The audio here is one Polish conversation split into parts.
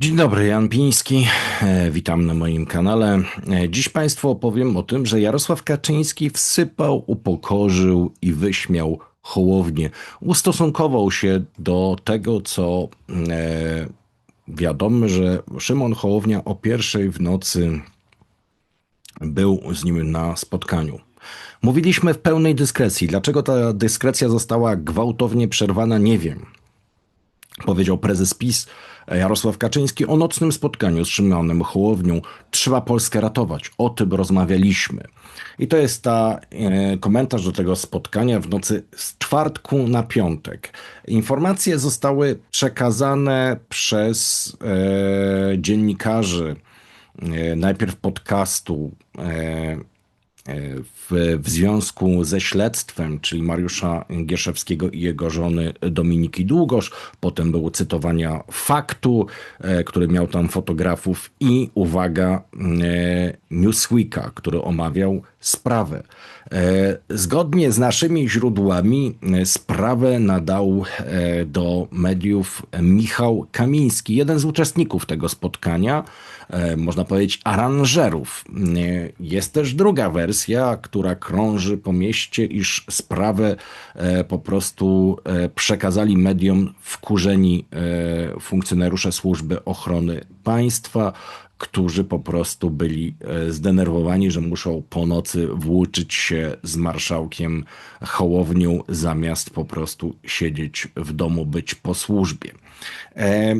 Dzień dobry, Jan Piński. E, Witam na moim kanale. E, Dziś Państwu opowiem o tym, że Jarosław Kaczyński wsypał, upokorzył i wyśmiał Hołownię. Ustosunkował się do tego, co e, wiadomo, że Szymon Hołownia o pierwszej w nocy był z nim na spotkaniu. Mówiliśmy w pełnej dyskrecji. Dlaczego ta dyskrecja została gwałtownie przerwana, nie wiem powiedział prezes PiS Jarosław Kaczyński o nocnym spotkaniu z Szymonem Hołownią. Trzeba Polskę ratować. O tym rozmawialiśmy. I to jest ta e, komentarz do tego spotkania w nocy z czwartku na piątek. Informacje zostały przekazane przez e, dziennikarzy e, najpierw podcastu e, w, w związku ze śledztwem, czyli Mariusza Gieszewskiego i jego żony Dominiki Długosz. Potem było cytowania faktu, e, który miał tam fotografów i uwaga e, Newsweeka, który omawiał sprawę. E, zgodnie z naszymi źródłami sprawę nadał do mediów Michał Kamiński, jeden z uczestników tego spotkania, można powiedzieć aranżerów. Jest też druga wersja, która krąży po mieście, iż sprawę po prostu przekazali mediom wkurzeni funkcjonariusze służby ochrony państwa którzy po prostu byli e, zdenerwowani, że muszą po nocy włóczyć się z marszałkiem Hołownią, zamiast po prostu siedzieć w domu, być po służbie. E,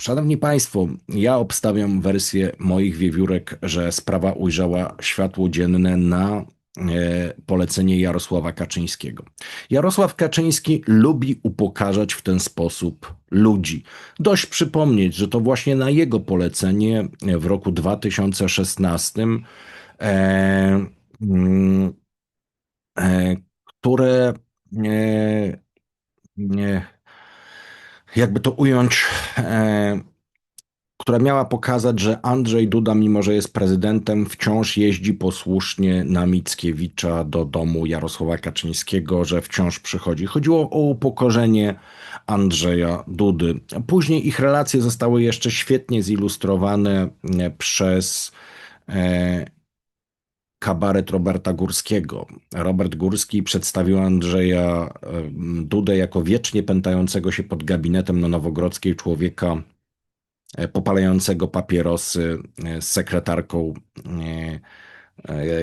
szanowni Państwo, ja obstawiam wersję moich wiewiórek, że sprawa ujrzała światło dzienne na polecenie Jarosława Kaczyńskiego. Jarosław Kaczyński lubi upokarzać w ten sposób ludzi. Dość przypomnieć, że to właśnie na jego polecenie w roku 2016, e, mm, e, które e, jakby to ująć, e, która miała pokazać, że Andrzej Duda, mimo że jest prezydentem, wciąż jeździ posłusznie na Mickiewicza do domu Jarosława Kaczyńskiego, że wciąż przychodzi. Chodziło o upokorzenie Andrzeja Dudy. Później ich relacje zostały jeszcze świetnie zilustrowane e, przez e, kabaret Roberta Górskiego. Robert Górski przedstawił Andrzeja e, Dudę jako wiecznie pętającego się pod gabinetem na Nowogrodzkiej człowieka popalającego papierosy e, z sekretarką e,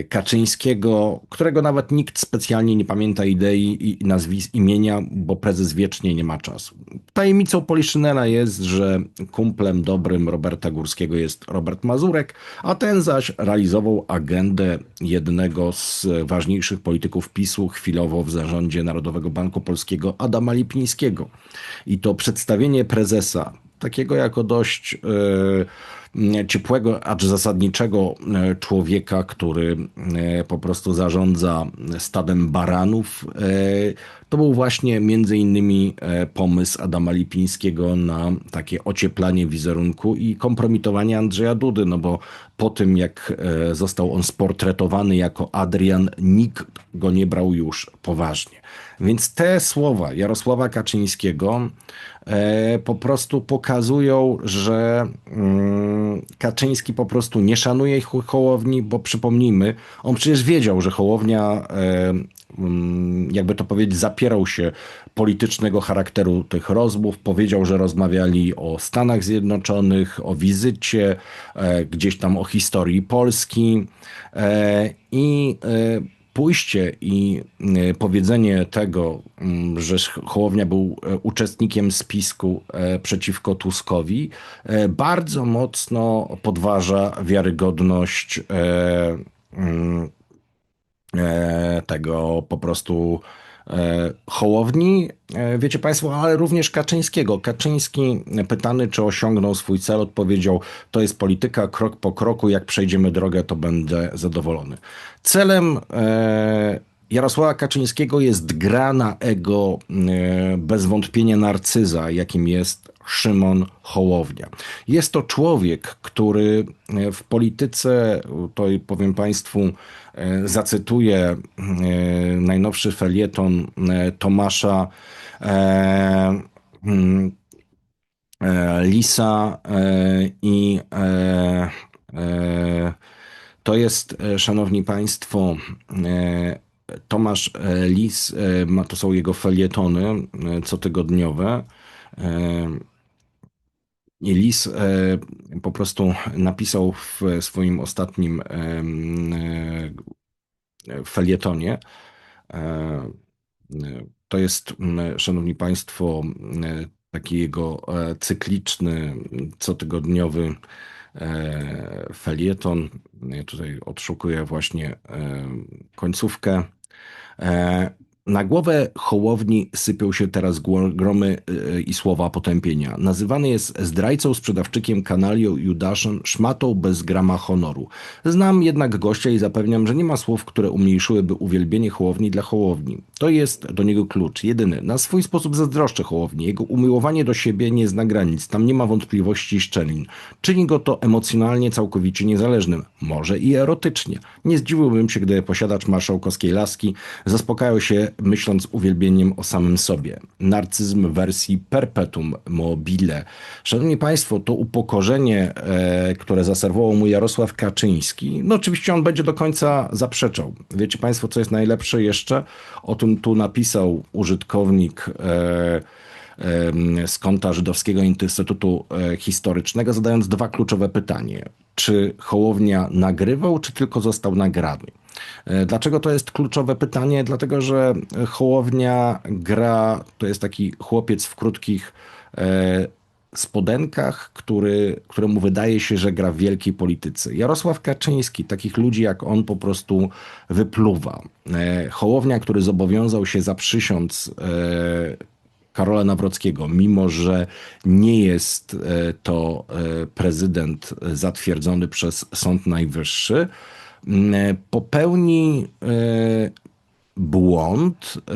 Kaczyńskiego, którego nawet nikt specjalnie nie pamięta idei i nazwisk imienia, bo prezes wiecznie nie ma czasu. Tajemnicą Poliszynela jest, że kumplem dobrym Roberta Górskiego jest Robert Mazurek, a ten zaś realizował agendę jednego z ważniejszych polityków PiSu chwilowo w zarządzie Narodowego Banku Polskiego Adama Lipińskiego. I to przedstawienie prezesa takiego jako dość e, ciepłego, acz zasadniczego e, człowieka, który e, po prostu zarządza stadem baranów. To był właśnie między innymi pomysł Adama Lipińskiego na takie ocieplanie wizerunku i kompromitowanie Andrzeja Dudy, no bo po tym jak został on sportretowany jako Adrian, nikt go nie brał już poważnie. Więc te słowa Jarosława Kaczyńskiego e, po prostu pokazują, że mm, Kaczyński po prostu nie szanuje Hołowni, bo przypomnijmy, on przecież wiedział, że Hołownia, e, mm, jakby to powiedzieć, zapierał się politycznego charakteru tych rozmów. Powiedział, że rozmawiali o Stanach Zjednoczonych, o wizycie, e, gdzieś tam o historii Polski i pójście i e, powiedzenie tego, mm, że Hołownia był e, uczestnikiem spisku e, przeciwko Tuskowi, bardzo mocno podważa wiarygodność mm, tego po prostu Hołowni, e, wiecie Państwo, ale również Kaczyńskiego. Kaczyński, pytany, czy osiągnął swój cel, odpowiedział: To jest polityka, krok po kroku. Jak przejdziemy drogę, to będę zadowolony. Celem e, Jarosława Kaczyńskiego jest gra na ego bez wątpienia narcyza, jakim jest Szymon Hołownia. Jest to człowiek, który w polityce, to powiem Państwu, E, zacytuję e, najnowszy felieton e, Tomasza mm, Lisa i to jest, szanowni państwo, Tomasz Lis, to są jego felietony cotygodniowe. Lis po prostu napisał w swoim ostatnim felietonie. To jest, szanowni państwo, taki jego cykliczny, cotygodniowy felieton. Ja tutaj odszukuję właśnie końcówkę. Na głowę Hołowni sypią się teraz gromy y, i słowa potępienia. Nazywany jest zdrajcą, sprzedawczykiem, kanalią, Judaszem, szmatą bez grama honoru. Znam jednak gościa i zapewniam, że nie ma słów, które umniejszyłyby uwielbienie Hołowni dla Hołowni. To jest do niego klucz, jedyny. Na swój sposób zazdroszczę Hołowni. Jego umiłowanie do siebie nie zna granic. Tam nie ma wątpliwości i szczelin. Czyni go to emocjonalnie całkowicie niezależnym. Może i erotycznie. Nie zdziwiłbym się, gdy posiadacz marszałkowskiej laski zaspokajał się myśląc uwielbieniem o samym sobie. Narcyzm wersji perpetuum mobile. Szanowni Państwo, to upokorzenie, e, które zaserwował mu Jarosław Kaczyński, no oczywiście on będzie do końca zaprzeczał. Wiecie Państwo, co jest najlepsze jeszcze? O tym tu napisał użytkownik e, z konta Żydowskiego Instytutu e, Historycznego, zadając dwa kluczowe pytania. Czy Hołownia nagrywał, czy tylko został nagrany? E, dlaczego to jest kluczowe pytanie? Dlatego, że Hołownia gra, to jest taki chłopiec w krótkich e, spodenkach, który, któremu wydaje się, że gra w wielkiej polityce. Jarosław Kaczyński, takich ludzi jak on po prostu wypluwa. E, Hołownia, który zobowiązał się zaprzysiąc Karola Nawrockiego, mimo że nie jest to prezydent zatwierdzony przez Sąd Najwyższy, popełni e, błąd, e,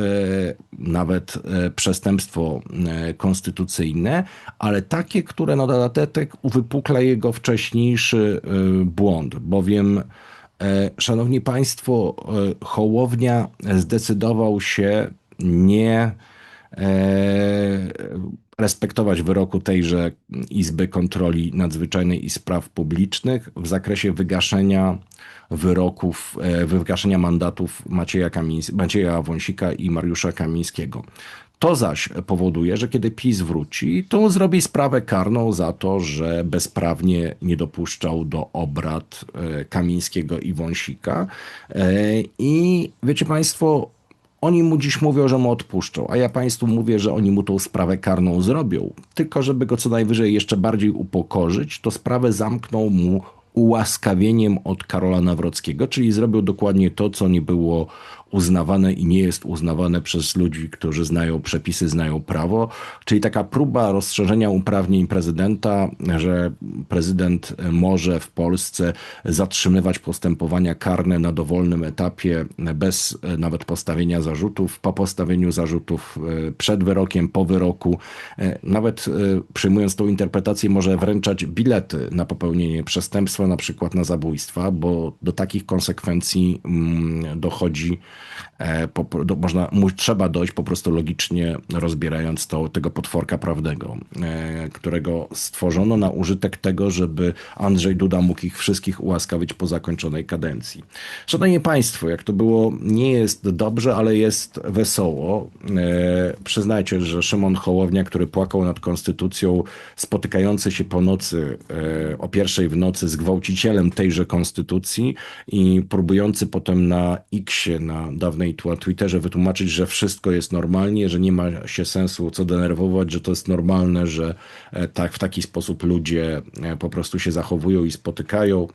nawet e, przestępstwo konstytucyjne, ale takie, które na dodatek uwypukla jego wcześniejszy błąd, bowiem Szanowni Państwo, Hołownia zdecydował się nie respektować wyroku tejże Izby Kontroli Nadzwyczajnej i Spraw Publicznych w zakresie wygaszenia wyroków, e, wygaszenia mandatów Macieja, Kamińs Macieja Wąsika i Mariusza Kamińskiego. To zaś powoduje, że kiedy PiS wróci, to zrobi sprawę karną za to, że bezprawnie nie dopuszczał do obrad e, Kamińskiego i Wąsika. E, I wiecie Państwo, oni mu dziś mówią, że mu odpuszczą, a ja Państwu mówię, że oni mu tą sprawę karną zrobią. Tylko żeby go co najwyżej jeszcze bardziej upokorzyć, to sprawę zamkną mu ułaskawieniem od Karola Nawrockiego, czyli zrobił dokładnie to, co nie było uznawane i nie jest uznawane przez ludzi, którzy znają przepisy, znają prawo, czyli taka próba rozszerzenia uprawnień prezydenta, że prezydent może w Polsce zatrzymywać postępowania karne na dowolnym etapie bez nawet postawienia zarzutów, po postawieniu zarzutów, e, przed wyrokiem, po wyroku. E, nawet e, przyjmując tą interpretację może wręczać bilety na popełnienie przestępstwa, na przykład na zabójstwa, bo do takich konsekwencji mm, dochodzi E, po, do, można, trzeba dojść po prostu logicznie rozbierając to, tego potworka prawnego, e, którego stworzono na użytek tego, żeby Andrzej Duda mógł ich wszystkich ułaskawić po zakończonej kadencji. Szanowni Państwo, jak to było, nie jest dobrze, ale jest wesoło. E, przyznajcie, że Szymon Hołownia, który płakał nad konstytucją, spotykający się po nocy, o pierwszej w nocy z gwałcicielem tejże konstytucji i próbujący potem na X, na dawnej Twitterze wytłumaczyć, że wszystko jest normalnie, że nie ma się sensu co denerwować, że to jest normalne, że e, tak w taki sposób ludzie e, po prostu się zachowują i spotykają.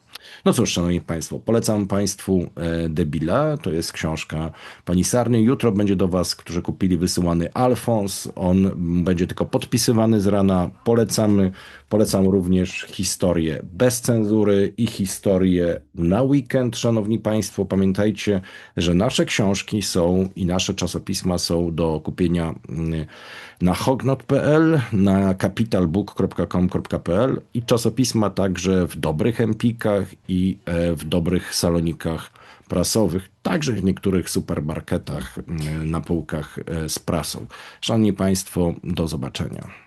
No cóż, szanowni państwo, polecam państwu e, Debila, to jest książka pani Sarny. Jutro będzie do was, którzy kupili wysyłany Alfons, on będzie tylko podpisywany z rana. Polecamy, polecam również historię bez cenzury i historię na weekend, szanowni państwo. Pamiętajcie, że nasze książki są i nasze czasopisma są do kupienia mm, na hognot.pl, na capitalbook.com.pl i czasopisma także w dobrych empikach i e, w dobrych salonikach prasowych, także w niektórych supermarketach mm, na półkach e, z prasą. Szanowni Państwo, do zobaczenia.